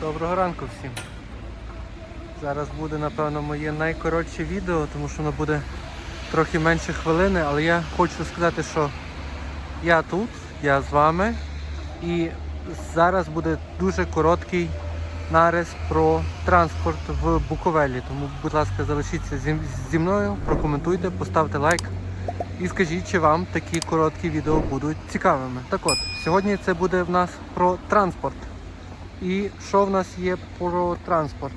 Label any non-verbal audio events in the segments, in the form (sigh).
Доброго ранку всім. Зараз буде, напевно, моє найкоротше відео, тому що воно буде трохи менше хвилини, але я хочу сказати, що я тут, я з вами, і зараз буде дуже короткий нарис про транспорт в Буковелі. Тому, будь ласка, залишіться зі, мною, прокоментуйте, поставте лайк і скажіть, чи вам такі короткі відео будуть цікавими. Так от, сьогодні це буде в нас про транспорт. І що в нас є про транспорт?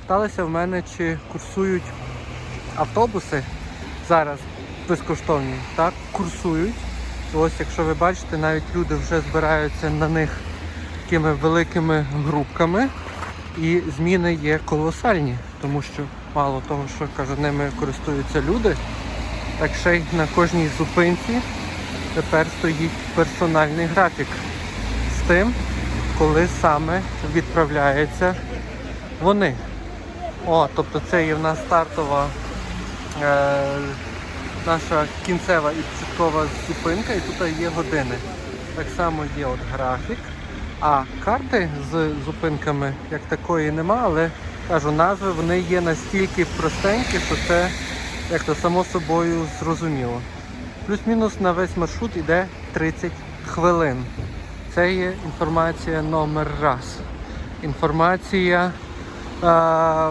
Питалися в мене, чи курсують автобуси зараз безкоштовні. Так, курсують. Ось, якщо ви бачите, навіть люди вже збираються на них такими великими групками. І зміни є колосальні, тому що мало того, що кажу, ними користуються люди, так ще й на кожній зупинці тепер стоїть персональний графік з тим, коли саме відправляються вони. О, тобто це є в нас стартова е, наша кінцева і початкова зупинка, і тут є години. Так само є от графік. А карти з зупинками як такої нема, але кажу, назви вони є настільки простенькі, що це як то само собою зрозуміло. Плюс-мінус на весь маршрут йде 30 хвилин. Це є інформація номер раз. Інформація е,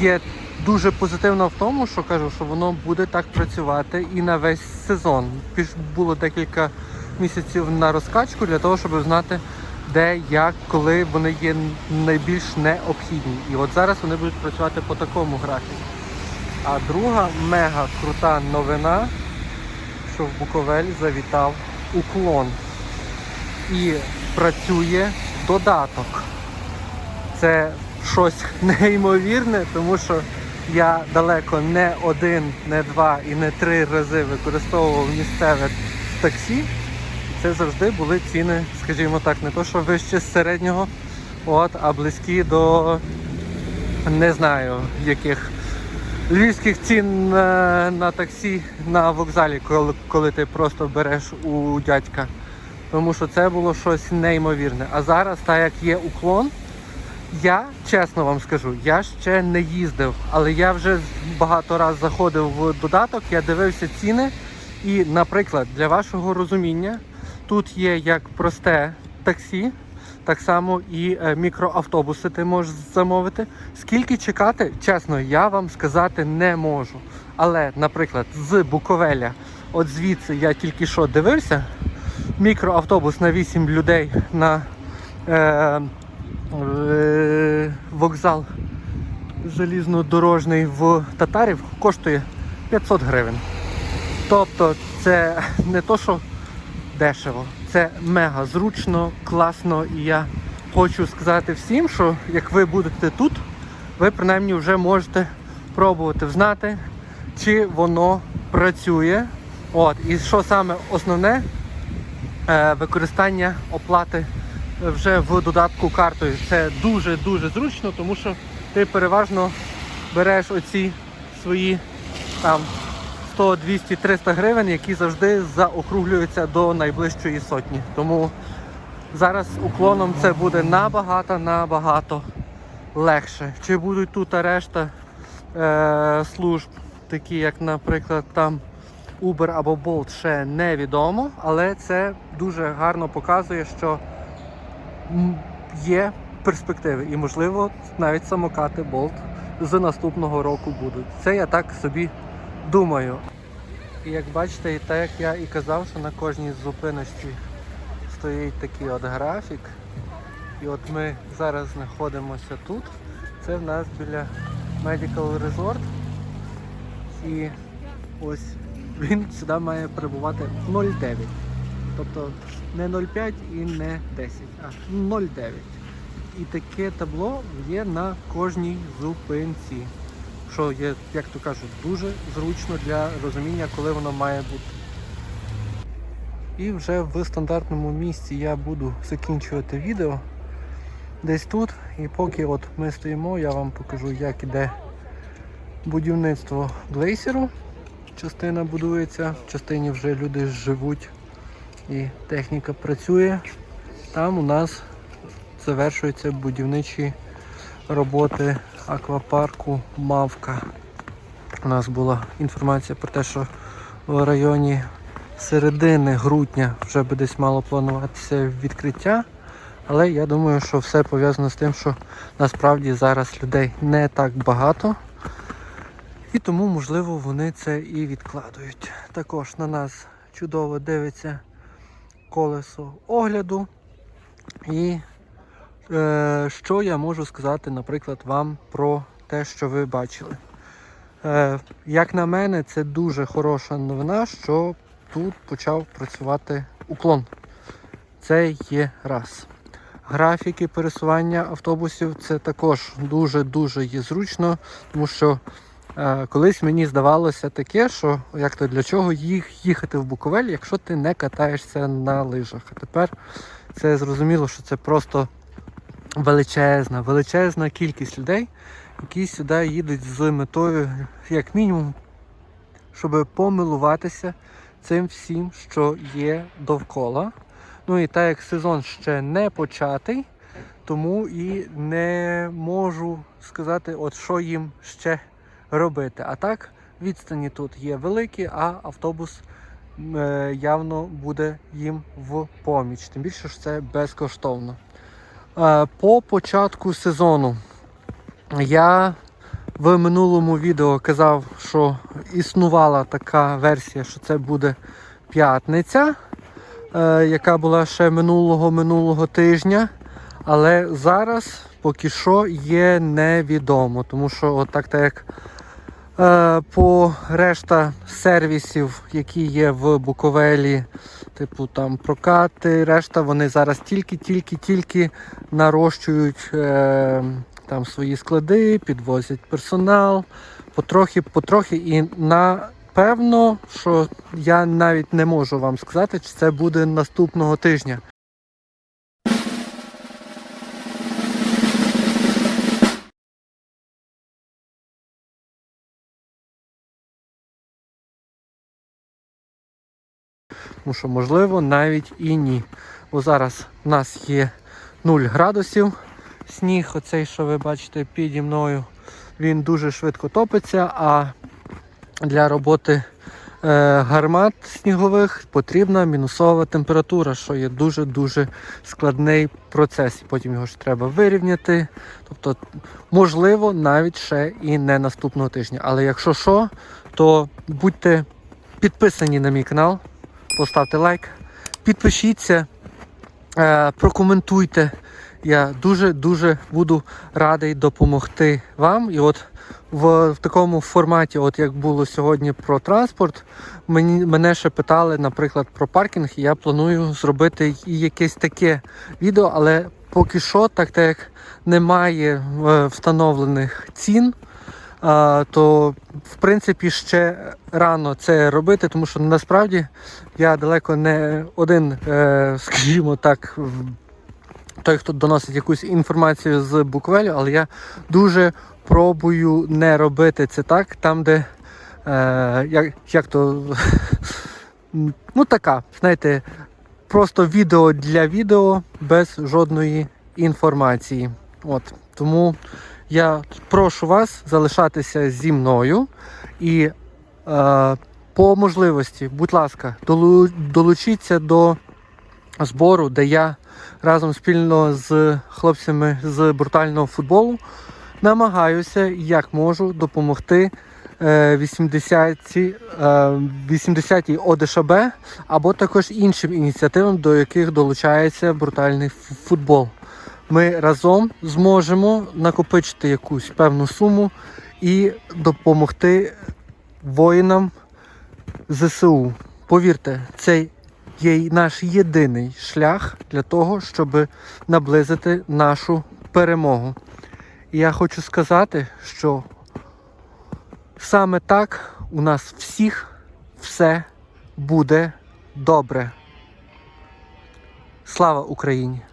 є дуже позитивна в тому, що кажу, що воно буде так працювати і на весь сезон. Піш було декілька місяців на розкачку для того, щоб знати, де, як, коли вони є найбільш необхідні. І от зараз вони будуть працювати по такому графіку. А друга мега крута новина, що в Буковель завітав уклон і працює додаток. Це щось (laughs) неймовірне, тому що я далеко не один, не два і не три рази використовував місцеве таксі. Це завжди були ціни, скажімо так, не то, що вище з середнього, от, а близькі до не знаю яких львівських цін на, на таксі на вокзалі, коли, коли ти просто береш у дядька. Тому що це було щось неймовірне. А зараз, так як є уклон, я чесно вам скажу, я ще не їздив, але я вже багато разів заходив в додаток, я дивився ціни. І, наприклад, для вашого розуміння, тут є як просте таксі, так само і е, мікроавтобуси ти можеш замовити. Скільки чекати, чесно, я вам сказати не можу. Але, наприклад, з Буковеля, от звідси я тільки що дивився, мікроавтобус на 8 людей на е, е, вокзал залізнодорожний в Татарів коштує 500 гривень. Тобто це не то, що дешево, це мега зручно, класно. І я хочу сказати всім, що як ви будете тут, ви принаймні вже можете пробувати взнати, чи воно працює. От, і що саме основне, використання оплати вже в додатку картою. Це дуже-дуже зручно, тому що ти переважно береш оці свої там 100, 200, 300 гривень, які завжди заокруглюються до найближчої сотні. Тому зараз уклоном це буде набагато набагато легше. Чи будуть тут решта е, служб, такі як, наприклад, там Uber або Bolt, ще невідомо, але це дуже гарно показує, що є перспективи і, можливо, навіть самокати Bolt з наступного року будуть. Це я так собі думаю. І як бачите, і так як я і казав, що на кожній зупиночці стоїть такий от графік. І от ми зараз знаходимося тут. Це в нас біля Medical Resort. І ось він сюди має прибувати 0,9. Тобто не 0,5 і не 10, а 0,9. І таке табло є на кожній зупинці. Що є, як то кажуть, дуже зручно для розуміння, коли воно має бути. І вже в стандартному місці я буду закінчувати відео. Десь тут. І поки от ми стоїмо, я вам покажу, як іде будівництво глейсеру. Частина будується, в частині вже люди живуть і техніка працює. Там у нас завершуються будівничі роботи аквапарку Мавка. У нас була інформація про те, що в районі середини грудня вже би десь мало плануватися відкриття. Але я думаю, що все пов'язано з тим, що насправді зараз людей не так багато. І тому, можливо, вони це і відкладують. Також на нас чудово дивиться колесо огляду. І е, що я можу сказати, наприклад, вам про те, що ви бачили. Е, як на мене, це дуже хороша новина, що тут почав працювати уклон. Це є раз. Графіки пересування автобусів це також дуже-дуже є зручно, тому що колись мені здавалося таке, що як то для чого їх їхати в Буковель, якщо ти не катаєшся на лижах. А тепер це зрозуміло, що це просто величезна, величезна кількість людей, які сюди їдуть з метою, як мінімум, щоб помилуватися цим всім, що є довкола. Ну і так як сезон ще не початий, тому і не можу сказати, от що їм ще робити. А так, відстані тут є великі, а автобус е, явно буде їм в поміч. Тим більше що це безкоштовно. Е, по початку сезону я в минулому відео казав, що існувала така версія, що це буде п'ятниця, е, яка була ще минулого минулого тижня. Але зараз поки що є невідомо, тому що от так, так як по решта сервісів, які є в Буковелі, типу там прокати, решта, вони зараз тільки-тільки-тільки нарощують е, там свої склади, підвозять персонал, потрохи, потрохи і напевно, що я навіть не можу вам сказати, чи це буде наступного тижня. Тому що, можливо, навіть і ні. Бо зараз в нас є 0 градусів. Сніг, оцей, що ви бачите піді мною, він дуже швидко топиться, а для роботи е, гармат снігових потрібна мінусова температура, що є дуже-дуже складний процес. Потім його ж треба вирівняти. Тобто, можливо, навіть ще і не наступного тижня. Але якщо що, то будьте підписані на мій канал поставте лайк, підпишіться, е, прокоментуйте. Я дуже-дуже буду радий допомогти вам. І от в, в такому форматі, от як було сьогодні про транспорт, мені, мене ще питали, наприклад, про паркінг, і я планую зробити і якесь таке відео, але поки що, так так як немає е, встановлених цін. То в принципі ще рано це робити, тому що насправді я далеко не один, е, (laughs) скажімо так, той, хто доносить якусь інформацію з буквелю, але я дуже пробую не робити це так, там, де е, як то (laughs) ну така, знаєте, просто відео для відео без жодної інформації. От тому. Я прошу вас залишатися зі мною і е, по можливості, будь ласка, долучіться до збору, де я разом спільно з хлопцями з брутального футболу намагаюся, як можу, допомогти е, 80-ті, е, 80-й ОДШБ або також іншим ініціативам, до яких долучається брутальний футбол ми разом зможемо накопичити якусь певну суму і допомогти воїнам ЗСУ. Повірте, це є наш єдиний шлях для того, щоб наблизити нашу перемогу. І я хочу сказати, що саме так у нас всіх все буде добре. Слава Україні!